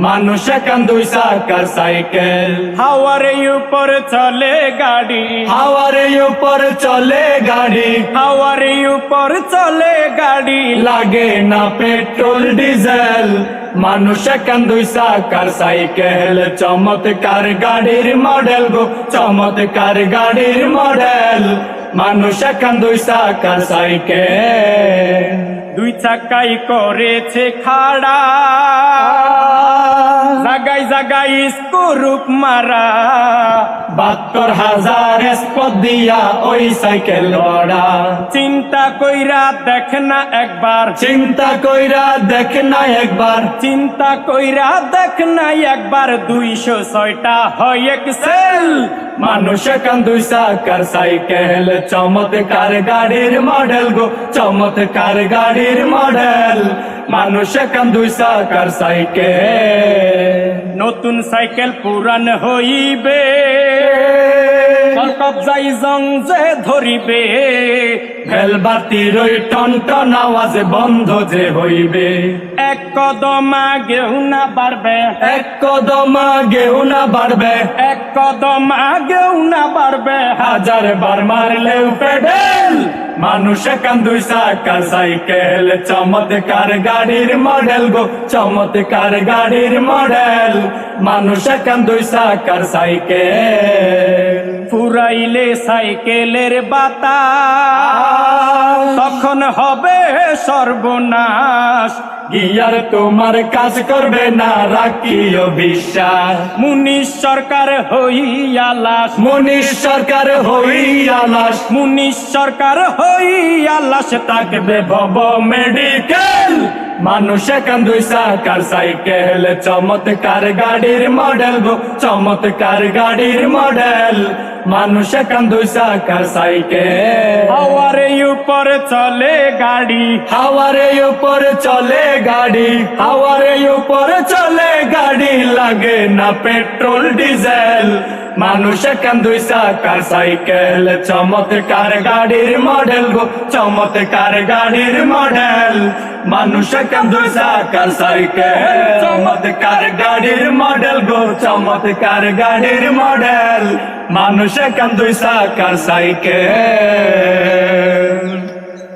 মানুষ এখন দুই সাকার সাইকেল। হাওয়ার উপর চলে গাড়ি। হাওয়ারে উপর চলে গাড়ি। হাওয়ার উপর চলে গাড়ি। লাগে না পেট্রোল ডিজেল। মানুষ এখন দুই সাকার সাইকেল। চমৎকার গাড়ির মডেল গো চমৎকার গাড়ির মডেল। মানুষ এখন দুই সাকার সাইকেল। দুই চাকাই করেছে খাড়া। জাগাই স্কুরুপ মারা। বাহাত্তর হাজার স্পদ দিয়া ওই সাইকেল লড়া চিন্তা কইরা দেখ না একবার। চিন্তা কইরা দেখ না একবার। চিন্তা কইরা দেখ না একবার। দুইশো ছয়টা হয় এক্সেল মানুষ এখন দুই সাকার সাইকেল? চমৎকার গাড়ির মডেল গো চমৎকার গাড়ির মডেল। মানুষ এখন দুই সাকার সাইকেল? নতুন সাইকেল পুরান হইবে। কবজাই জং যে ধরিবে ভেলবাতির ওই টন টন আওয়াজ বন্ধ যে হইবে। এক কদম আগেও না বাড়বে। এক কদম গেউ না বাড়বে। এক কদম আগেও না বাড়বে। হাজার বার মারলেও পেডেল মানুষ কান্দুই দুই সাকার সাইকেল, চমৎকার গাড়ির মডেল গো, চমৎকার গাড়ির মডেল মানুষ কান্দুই দুই সাকার সাইকেল, ফুরাইলে সাইকেলের বাতাস। তখন হবে সর্বনাশ। গিয়ার তোমার কাজ করবে না রাখিও বিশ্বাস। মুনিশ সরকার হইয়া লাশ। সরকার হইয়া লাশ। মুনিশ সরকার হইয়া লাশ থাকবে ভব মেডিকেল। মানুষ এখন দুই সাকার সাইকেল। চমৎকার গাড়ির মডেল চমৎকার গাড়ির মডেল। মানুষ এখন দুই সাকার সাইকেল হাওয়ারে উপর চলে গাড়ি। হাওয়ারে উপর চলে গাড়ি হাওয়ারে উপর চলে গাড়ি লাগে না পেট্রোল ডিজেল। মানুষ এখন দুই সাইকেল চমৎকার গাড়ির মডেল গো চমৎকার গাড়ির মডেল। মানুষ এখন দুই সাইকেল চমৎকার গাড়ির মডেল গো চমৎকার গাড়ির মডেল। মানুষ কান্দুই দুই সাকার সাইকেল।